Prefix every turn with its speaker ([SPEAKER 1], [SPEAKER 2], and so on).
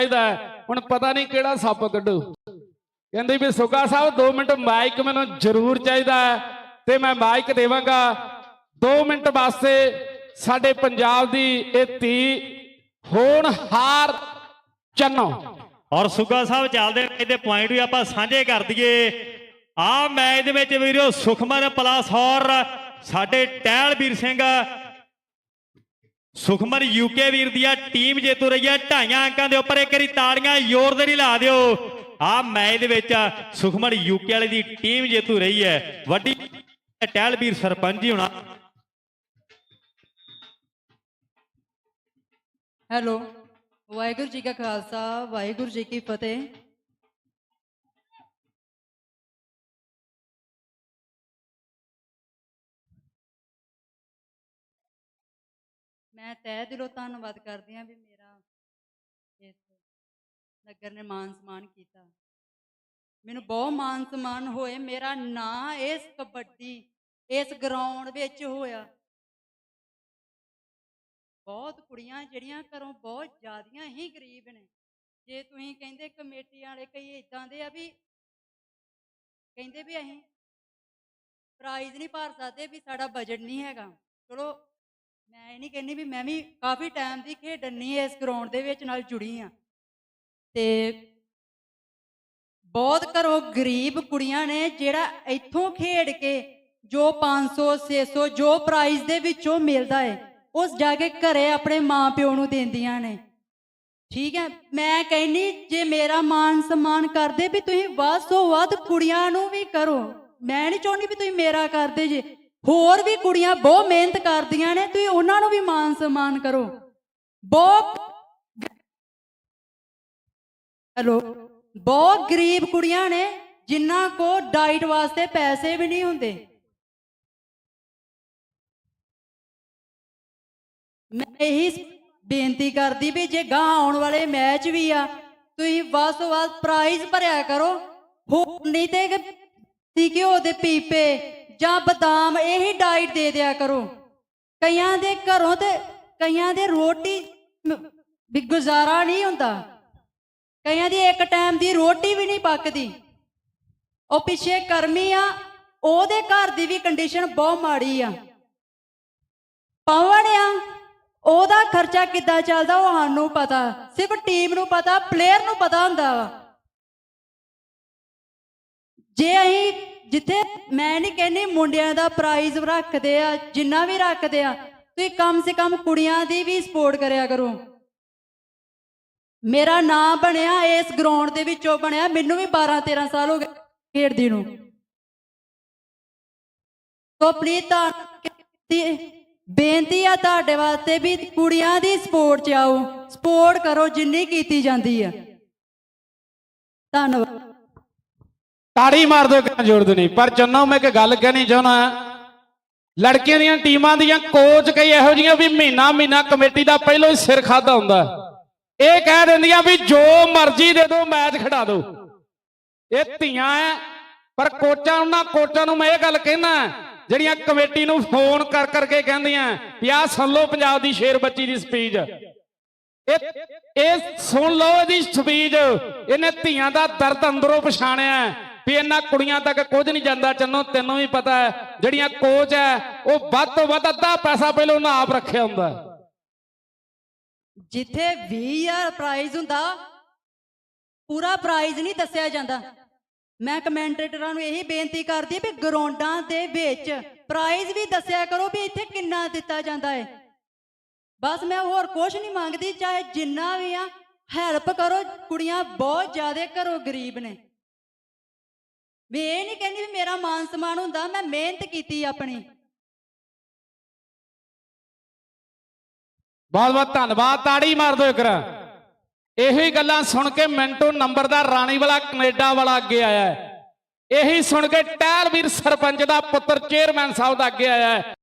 [SPEAKER 1] ਚਾਹੀਦਾ ਹੁਣ ਪਤਾ ਨਹੀਂ ਕਿਹੜਾ ਸੱਪ ਕੱਢੂ। ਕਹਿੰਦੇ ਵੀ ਸੁੱਕਾ ਸਾਹਿਬ 2 ਮਿੰਟ ਮਾਈਕ ਮੈਨੂੰ ਜ਼ਰੂਰ ਚਾਹੀਦਾ ਤੇ ਮੈਂ ਮਾਈਕ ਦੇਵਾਂਗਾ। 2 ਮਿੰਟ ਵਾਸਤੇ ਸਾਡੇ ਪੰਜਾਬ ਦੀ ਇਹ ਧੀ ਹੋਣਹਾਰ ਚੰਨੋ।
[SPEAKER 2] ਔਰ ਸੁੱਗਾ ਸਾਹਿਬ ਚੱਲਦੇ ਇਹਦੇ ਪੁਆਇੰਟ ਵੀ ਆਪਾਂ ਸਾਂਝੇ ਕਰ ਦਈਏ। ਆ ਮੈਚ ਦੇ ਵਿੱਚ ਵੀਰੋ ਸੁਖਮਨ ਪਲਾਸ ਔਰ ਸਾਡੇ ਟਹਿਲਵੀਰ ਸਿੰਘ ਸੁਖਮਨ ਯੂਕੇ ਵੀਰ ਦੀ ਆ ਟੀਮ ਜੇਤੂ ਰਹੀ ਹੈ ਢਾਈਆਂ ਅੰਕਾਂ ਦੇ ਉੱਪਰ ਇੱਕ ਵਾਰੀ ਤਾੜੀਆਂ ਜ਼ੋਰ ਦੇ ਨਹੀਂ ਲਾ ਦਿਓ। ਆ ਮੈਚ ਦੇ ਵਿੱਚ ਸੁਖਮਨ ਯੂਕੇ ਵਾਲੇ ਦੀ ਟੀਮ ਜੇਤੂ ਰਹੀ ਹੈ। ਵੱਡੀ ਟਹਿਲਵੀਰ ਸਰਪੰਚ ਜੀ ਹੋਣਾ।
[SPEAKER 3] ਹੈਲੋ, ਵਾਹਿਗੁਰੂ ਜੀ ਕਾ ਖਾਲਸਾ, ਵਾਹਿਗੁਰੂ ਜੀ ਕੀ ਫਤਿਹ। ਮੈਂ ਤਹਿ ਦਿਲੋਂ ਧੰਨਵਾਦ ਕਰਦੀ ਹਾਂ ਵੀ ਮੇਰਾ ਇਸ ਨਗਰ ਨੇ ਮਾਨ ਸਨਮਾਨ ਕੀਤਾ। ਮੈਨੂੰ ਬਹੁਤ ਮਾਨ ਸਨਮਾਨ ਹੋਏ, ਮੇਰਾ ਨਾਂ ਇਸ ਕਬੱਡੀ, ਇਸ ਗਰਾਊਂਡ ਵਿੱਚ ਹੋਇਆ। ਬਹੁਤ ਕੁੜੀਆਂ ਜਿਹੜੀਆਂ ਘਰੋਂ ਬਹੁਤ ਜ਼ਿਆਦੀਆਂ ਹੀ ਗਰੀਬ ਨੇ। ਜੇ ਤੁਸੀਂ ਕਹਿੰਦੇ ਕਮੇਟੀ ਵਾਲੇ ਕਈ ਇਦਾਂ ਦੇ ਆ ਵੀ ਕਹਿੰਦੇ ਵੀ ਅਸੀਂ ਪ੍ਰਾਈਜ਼ ਨਹੀਂ ਭਰ ਸਕਦੇ ਵੀ ਸਾਡਾ ਬਜਟ ਨਹੀਂ ਹੈਗਾ। ਚਲੋ ਮੈਂ ਇਹ ਨਹੀਂ ਕਹਿੰਦੀ ਵੀ ਮੈਂ ਵੀ ਕਾਫੀ ਟਾਈਮ ਦੀ ਖੇਡਣੀ ਇਸ ਗਰਾਊਂਡ ਦੇ ਵਿੱਚ ਨਾਲ ਜੁੜੀ ਆ ਤੇ ਬਹੁਤ ਘਰੋਂ ਗਰੀਬ ਕੁੜੀਆਂ ਨੇ ਜਿਹੜਾ ਇੱਥੋਂ ਖੇਡ ਕੇ ਜੋ 500 600 ਜੋ ਪ੍ਰਾਈਜ਼ ਦੇ ਵਿੱਚੋਂ ਮਿਲਦਾ ਹੈ ਉਸ ਜਾ ਕੇ ਘਰੇ ਆਪਣੇ ਮਾਪਿਓ ਨੂੰ ਦਿੰਦੀਆਂ ਨੇ। ਠੀਕ ਹੈ, ਮੈਂ ਕਹਿੰਨੀ ਜੇ ਮੇਰਾ ਮਾਨ ਸਨਮਾਨ ਕਰਦੇ ਵੀ ਤੁਸੀਂ ਵੱਧ ਤੋਂ ਵੱਧ ਕੁੜੀਆਂ ਨੂੰ ਵੀ ਕਰੋ, ਮੈਂ ਨਹੀਂ ਚਾਹੁੰਦੀ ਵੀ ਤੁਸੀਂ ਮੇਰਾ ਕਰਦੇ ਜੇ। ਹੋਰ ਵੀ ਕੁੜੀਆਂ ਬਹੁਤ ਮਿਹਨਤ ਕਰਦੀਆਂ ਨੇ, ਤੁਸੀਂ ਉਹਨਾਂ ਨੂੰ ਵੀ ਮਾਨ ਸਨਮਾਨ ਕਰੋ। ਬਹੁਤ ਹੈਲੋ, ਬਹੁਤ ਗਰੀਬ ਕੁੜੀਆਂ ਨੇ, ਜਿਨ੍ਹਾਂ ਕੋ ਡਾਈਟ ਵਾਸਤੇ ਪੈਸੇ ਵੀ ਨਹੀਂ ਹੁੰਦੇ। ਮੈਂ ਇਹੀ ਬੇਨਤੀ ਕਰਦੀ ਵੀ ਜੇ ਗਾਂ ਆਉਣ ਵਾਲੇ ਮੈਚ ਵੀ ਆ, ਤੁਸੀਂ ਵੱਧ ਤੋਂ ਵੱਧ ਪ੍ਰਾਈਜ਼ ਭਰਿਆ ਕਰੋ। ਹੋਰ ਨਹੀਂ ਤੇ ਕਿ ਘਿਓ ਦੇ ਪੀਪੇ ਜਾਂ ਬਦਾਮ, ਇਹੀ ਡਾਈਟ ਦੇ ਦਿਆ ਕਰੋ। ਕਈਆਂ ਦੇ ਘਰੋਂ ਤੇ ਕਈਆਂ ਦੇ ਰੋਟੀ ਵੀ ਗੁਜ਼ਾਰਾ ਨਹੀਂ ਹੁੰਦਾ। ਕਈਆਂ ਦੀ ਇੱਕ ਟਾਈਮ ਦੀ ਰੋਟੀ ਵੀ ਨਹੀਂ ਪੱਕਦੀ। ਉਹ ਪਿੱਛੇ ਕਰਮੀ ਆ, ਉਹਦੇ ਘਰ ਦੀ ਵੀ ਕੰਡੀਸ਼ਨ ਬਹੁਤ ਮਾੜੀ ਆ। ਪਵਨ ਆ, ਉਹਦਾ ਖਰਚਾ ਕਿੱਦਾਂ ਚੱਲਦਾ ਉਹ ਸਾਨੂੰ ਪਤਾ। ਸਿਰਫ ਟੀਮ ਨੂੰ ਪਤਾ ਪਲੇਅਰ ਨੂੰ ਪਤਾ ਹੁੰਦਾ ਵਾ। ਜੇ ਅਸੀਂ ਜਿੱਥੇ ਮੈਂ ਨਹੀਂ ਕਹਿੰਦੀ ਮੁੰਡਿਆਂ ਦਾ ਪ੍ਰਾਈਜ਼ ਰੱਖਦੇ ਆ, ਜਿੰਨਾ ਵੀ ਰੱਖਦੇ ਆ, ਤੁਸੀਂ ਕਮ ਸੇ ਕਮ ਕੁੜੀਆਂ ਦੀ ਵੀ ਸਪੋਰਟ ਕਰਿਆ ਕਰੋ। ਮੇਰਾ ਨਾਂ ਬਣਿਆ ਇਸ ਗਰਾਊਂਡ ਦੇ ਵਿੱਚੋਂ ਬਣਿਆ, ਮੈਨੂੰ ਵੀ 12 13 ਸਾਲ ਹੋ ਗਏ ਖੇਡਦੀ ਨੂੰ। ਸੋ ਪਲੀਜ਼ ਤਾਂ ਬੇਨਤੀ ਆ ਤੁਹਾਡੇ ਵਾਸਤੇ ਵੀ ਕੁੜੀਆਂ ਦੀ ਸਪੋਰਟ ਚ ਆਓ ਸਪੋਰਟ ਕਰੋ ਜਿੰਨੀ ਕੀਤੀ ਜਾਂਦੀ ਆ। ਧੰਨਵਾਦ।
[SPEAKER 1] ਤਾੜੀ ਮਾਰ ਦਿਓ ਕਿੰਨਾ ਜ਼ੋਰ ਨਹੀਂ। ਪਰ ਚੰਨੋ ਮੈਂ ਇੱਕ ਗੱਲ ਕਹਿਣੀ ਚਾਹੁੰਦਾ ਲੜਕੀਆਂ ਦੀਆਂ ਟੀਮਾਂ ਦੀਆਂ ਕੋਚ ਕਈ ਇਹੋ ਜੀਆਂ ਵੀ ਮਹੀਨਾ ਮਹੀਨਾ ਕਮੇਟੀ ਦਾ ਪਹਿਲਾਂ ਹੀ ਸਿਰ ਖਾਦਾ ਹੁੰਦਾ। ਇਹ ਕਹਿ ਦਿੰਦੀਆਂ ਵੀ ਜੋ ਮਰਜ਼ੀ ਦੇ ਦਿਓ, ਮੈਚ ਖਿਡਾ ਦਿਓ। ਇਹ ਧੀਆਂ ਐ, ਪਰ ਕੋਚਾਂ, ਉਹਨਾਂ ਕੋਚਾਂ ਨੂੰ ਮੈਂ ਇਹ ਗੱਲ ਕਹਿਣਾ ਜਿਹੜੀਆਂ ਕਮੇਟੀ ਨੂੰ ਫੋਨ ਕਰ ਕਰਕੇ ਕਹਿੰਦੀਆਂ ਵੀ ਆਹ ਸੁਣ ਲਓ ਪੰਜਾਬ ਦੀ ਸ਼ੇਰ ਬੱਚੀ ਦੀ ਸਪੀਚ ਇਹ ਇਹ ਸੁਣ ਲਓ ਇਹਦੀ ਸਪੀਚ ਇਹਨੇ ਧੀਆਂ ਦਾ ਦਰਦ ਅੰਦਰੋਂ ਪਛਾਣਿਆ ਵੀ ਇਹਨਾਂ ਕੁੜੀਆਂ ਤੱਕ ਕੁਝ ਨਹੀਂ ਜਾਂਦਾ, ਚੰਨੋ ਤੈਨੂੰ ਵੀ ਪਤਾ ਹੈ, ਜਿਹੜੀਆਂ ਕੋਚ ਹੈ, ਉਹ ਵੱਧ ਤੋਂ ਵੱਧ ਅੱਧਾ ਪੈਸਾ ਪਹਿਲਾਂ ਉਹਨਾਂ ਆਪ ਰੱਖਿਆ ਹੁੰਦਾ
[SPEAKER 3] ਜਿੱਥੇ 20000 ਪ੍ਰਾਈਜ਼ ਹੁੰਦਾ, ਪੂਰਾ ਪ੍ਰਾਈਜ਼ ਨਹੀਂ ਦੱਸਿਆ ਜਾਂਦਾ। ਮੈਂ ਕਮੈਂਟੇਟਰਾਂ ਨੂੰ ਇਹੀ ਬੇਨਤੀ ਕਰਦੀ ਵੀ ਗਰਾਊਂਡਾਂ ਦੇ ਵਿੱਚ ਪ੍ਰਾਈਜ਼ ਵੀ ਦੱਸਿਆ ਕਰੋ ਵੀ ਇੱਥੇ ਕਿੰਨਾ ਦਿੱਤਾ ਜਾਂਦਾ ਹੈ। ਬਸ ਮੈਂ ਹੋਰ ਕੁਝ ਨਹੀਂ ਮੰਗਦੀ, ਚਾਹੇ ਜਿੰਨਾ ਵੀ ਆ ਹੈਲਪ ਕਰੋ, ਕੁੜੀਆਂ ਬਹੁਤ ਜ਼ਿਆਦਾ ਘਰੋਂ ਗਰੀਬ ਨੇ। ਵੀ ਇਹ ਨਹੀਂ ਕਹਿੰਦੀ ਵੀ ਮੇਰਾ ਮਾਨ ਸਮਾਨ ਹੁੰਦਾ, ਮੈਂ ਮਿਹਨਤ ਕੀਤੀ ਆਪਣੀ।
[SPEAKER 1] ਬਹੁਤ ਬਹੁਤ ਧੰਨਵਾਦ, ਤਾੜੀ ਮਾਰ ਦਿਓ ਇੱਕ ਇਹੋ ਹੀ ਗੱਲਾਂ ਸੁਣ ਕੇ ਮਿੰਟੂ ਨੰਬਰਦਾਰ ਰਾਣੀ ਵਾਲਾ ਕੈਨੇਡਾ ਵਾਲਾ ਅੱਗੇ ਆਇਆ ਹੈ। ਇਹੀ ਸੁਣ ਕੇ ਟਹਿਲਵੀਰ ਸਰਪੰਚ ਦਾ ਪੁੱਤਰ ਚੇਅਰਮੈਨ ਸਾਹਿਬ ਦਾ ਅੱਗੇ ਆਇਆ ਹੈ।